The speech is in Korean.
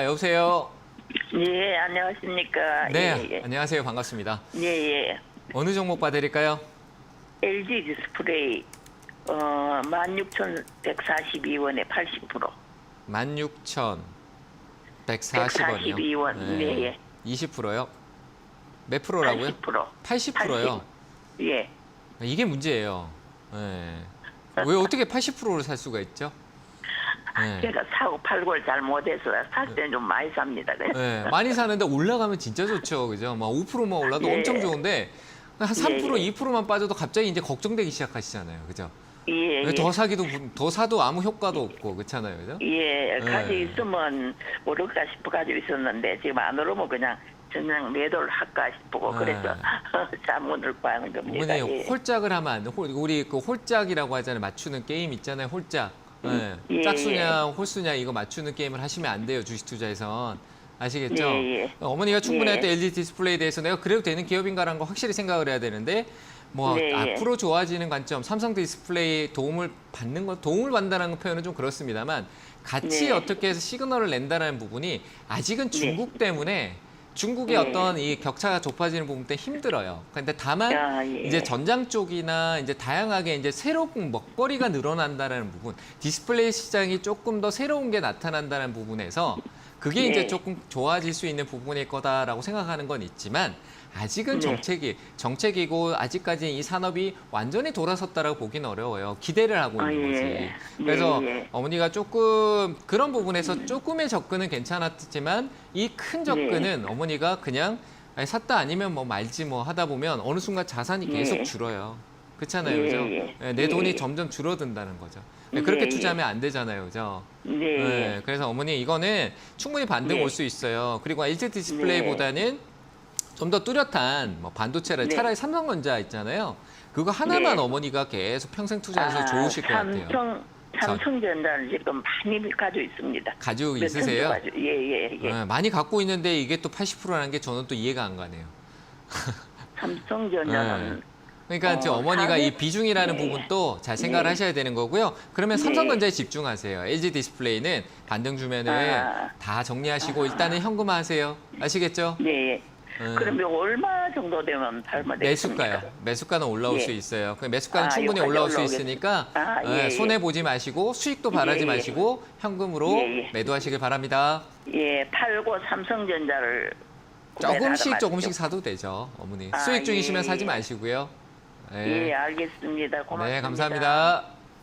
아, 여보세요. 예, 안녕하십니까. 네, 예, 안녕하세요. 반갑습니다. 예, 예. 예. 어느 종목 봐드릴까요? LG 디스플레이 어 16,142원에 80%. 16,140원이요. 142원. 네, 예. 20%요? 몇 프로라고요? 80%. 80%요. 예. 이게 문제예요. 네. 왜 어떻게 80%를 살 수가 있죠? 네. 제가 사고 팔고를 잘 못해서 살 때는 좀 많이 삽니다. 네, 많이 사는데 올라가면 진짜 좋죠. 그죠? 막 5%만 올라도 예. 엄청 좋은데 한 3%, 예, 예. 2%만 빠져도 갑자기 이제 걱정되기 시작하시잖아요. 그죠? 예, 예. 더 사기도 더 사도 아무 효과도 없고 그렇잖아요. 그죠? 예, 가지고 예. 있으면 오를까 싶어 가지고 있었는데 지금 안 오르면 그냥 그냥 매도를 할까 싶고 예. 그래서 자문을 구하는 겁니다. 어머니 예. 홀짝을 하면 안 돼. 홀- 우리 그 홀짝이라고 하잖아요. 맞추는 게임 있잖아요. 홀짝. 예. 예, 짝수냐 홀수냐 이거 맞추는 게임을 하시면 안 돼요. 주식 투자에선. 아시겠죠? 예, 예. 어머니가 충분히 예. 할때 LG 디스플레이에 대해서 내가 그래도 되는 기업인가라는 거 확실히 생각을 해야 되는데 뭐 네, 예. 앞으로 좋아지는 관점, 삼성 디스플레이 도움을 받는 거 도움을 받는다는 표현은 좀 그렇습니다만 같이 네. 어떻게 해서 시그널을 낸다는 부분이 아직은 중국 때문에 중국의 네. 어떤 이 격차가 좁아지는 부분 때문에 힘들어요. 근데 다만 아, 예. 이제 전장 쪽이나 이제 다양하게 이제 새로운 먹거리가 늘어난다는 부분, 디스플레이 시장이 조금 더 새로운 게 나타난다는 부분에서 그게 이제 네. 조금 좋아질 수 있는 부분일 거다라고 생각하는 건 있지만 아직은 네. 정책이 정책이고 아직까지 이 산업이 완전히 돌아섰다라고 보기는 어려워요. 기대를 하고 아, 있는 예. 거지. 예, 그래서 예. 어머니가 조금 그런 부분에서 조금의 접근은 괜찮았지만 이 큰 접근은 어머니가 그냥 아니, 샀다 아니면 뭐 말지 뭐 하다 보면 어느 순간 자산이 계속 예. 줄어요. 그렇잖아요, 예, 그죠? 예. 예, 내 돈이 예. 점점 줄어든다는 거죠. 예, 예, 그렇게 예. 투자하면 안 되잖아요, 그죠? 네. 네, 그래서 어머니 이거는 충분히 반등 네. 올수 있어요. 그리고 LG 디스플레이보다는 좀 더 뚜렷한 뭐 반도체를 네. 차라리 삼성전자 있잖아요. 그거 하나만 네. 어머니가 계속 평생 투자해서 아, 좋으실 것 같아요. 삼성 삼성전자를 지금 많이 가지고 있습니다. 가지고 몇 있으세요? 가지고- 예, 예, 예. 네, 많이 갖고 있는데 이게 또 80%라는 게 저는 또 이해가 안 가네요. 삼성전자는 그러니까 어, 이제 어머니가 이 비중이라는 네. 부분도 잘 생각을 네. 하셔야 되는 거고요. 그러면 네. 삼성전자에 집중하세요. LG 디스플레이는 반등 주면은 아. 다 정리하시고 일단은 현금화하세요. 아시겠죠? 네. 음. 그러면 얼마 정도 되면 팔면? 매수가요. 매수가는 올라올 예. 수 있어요. 그 매수가는 아, 충분히 올라올 수 있으니까 아, 예, 예, 예. 손해 보지 마시고 수익도 바라지 예, 예. 마시고 현금으로 예, 예. 매도하시길 바랍니다. 예, 팔고 삼성전자를 조금씩 조금씩. 사도 되죠, 어머니. 아, 수익 중이시면 예, 사지 예. 마시고요. 예, 알겠습니다. 고맙습니다. 네, 감사합니다.